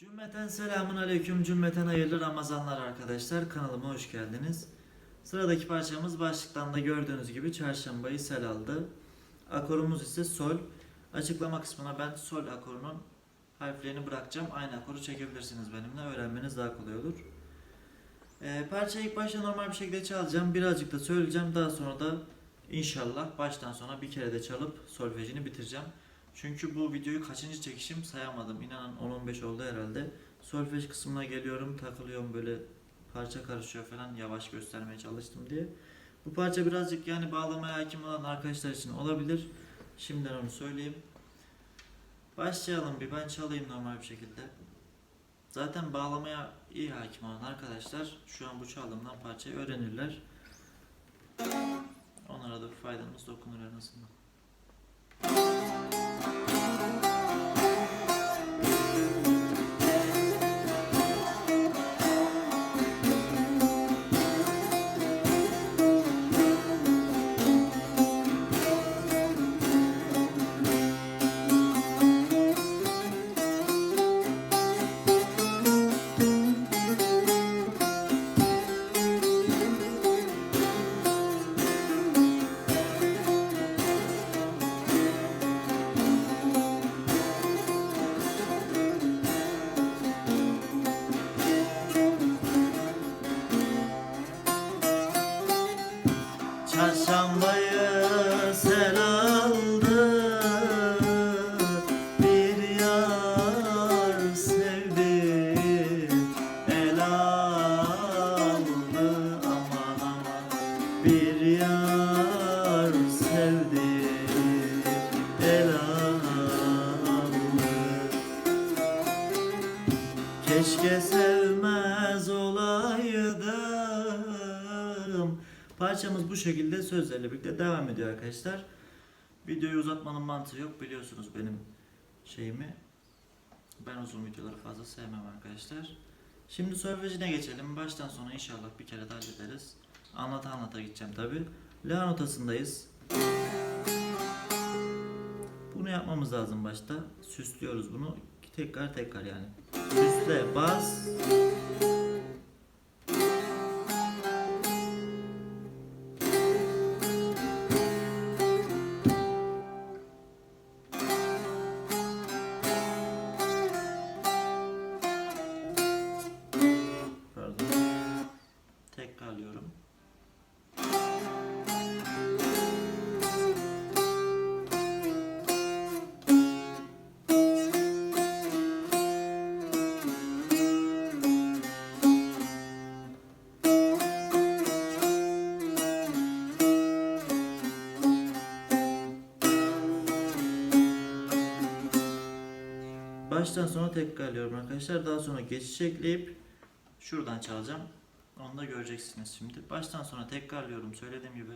Cümleten selamun aleyküm, cümleten hayırlı Ramazanlar arkadaşlar. Kanalıma hoş geldiniz. Sıradaki parçamız başlıktan da gördüğünüz gibi çarşambayı sel aldı. Akorumuz ise sol. Açıklama kısmına ben sol akorunun harflerini bırakacağım. Aynı akoru çekebilirsiniz benimle. Öğrenmeniz daha kolay olur. Ee, parçayı ilk başta normal bir şekilde çalacağım. Birazcık da söyleyeceğim. Daha sonra da inşallah baştan sona bir kere de çalıp solfejini bitireceğim. Çünkü bu videoyu kaçıncı çekişim sayamadım. İnanın 10-15 oldu herhalde. Solfej kısmına geliyorum, takılıyorum böyle parça karışıyor falan yavaş göstermeye çalıştım diye. Bu parça birazcık yani bağlamaya hakim olan arkadaşlar için olabilir. Şimdiden onu söyleyeyim. Başlayalım bir ben çalayım normal bir şekilde. Zaten bağlamaya iyi hakim olan arkadaşlar şu an bu çaldığımdan parçayı öğrenirler. Onlara da faydamız dokunur en azından. Çarşambayı sel aldı. Bir yar sevdi El aldı. Bir yar sevdi El Keşke sevmez Parçamız bu şekilde sözlerle birlikte devam ediyor arkadaşlar. Videoyu uzatmanın mantığı yok biliyorsunuz benim şeyimi. Ben uzun videoları fazla sevmem arkadaşlar. Şimdi solfejine geçelim. Baştan sona inşallah bir kere de hallederiz. Anlata anlata gideceğim tabi. La notasındayız. Bunu yapmamız lazım başta. Süslüyoruz bunu. Tekrar tekrar yani. Süsle, bas. Baştan sona tekrarlıyorum arkadaşlar. Daha sonra geçiş ekleyip şuradan çalacağım. Onu da göreceksiniz şimdi. Baştan sona tekrarlıyorum söylediğim gibi.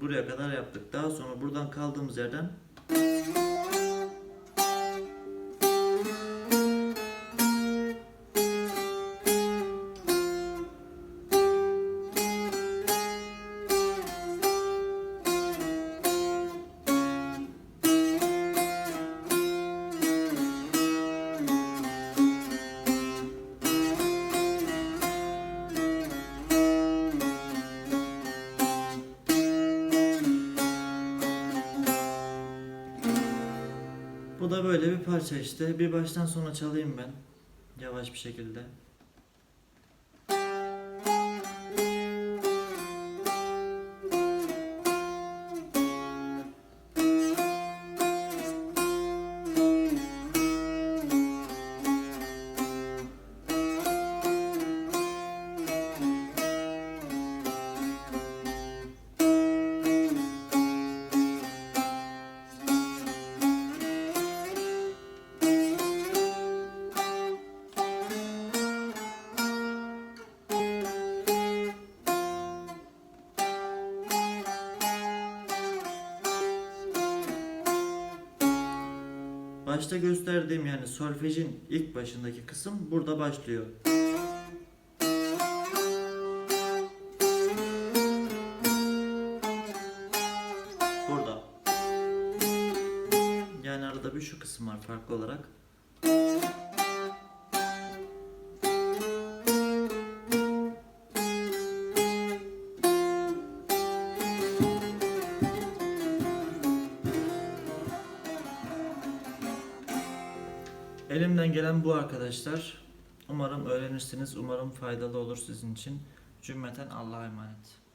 Buraya kadar yaptık. Daha sonra buradan kaldığımız yerden Bu da böyle bir parça işte. Bir baştan sona çalayım ben. Yavaş bir şekilde. Başta gösterdiğim yani solfejin ilk başındaki kısım burada başlıyor. Burada. Yani arada bir şu kısım var farklı olarak. Elimden gelen bu arkadaşlar. Umarım öğrenirsiniz. Umarım faydalı olur sizin için. Cümleten Allah'a emanet.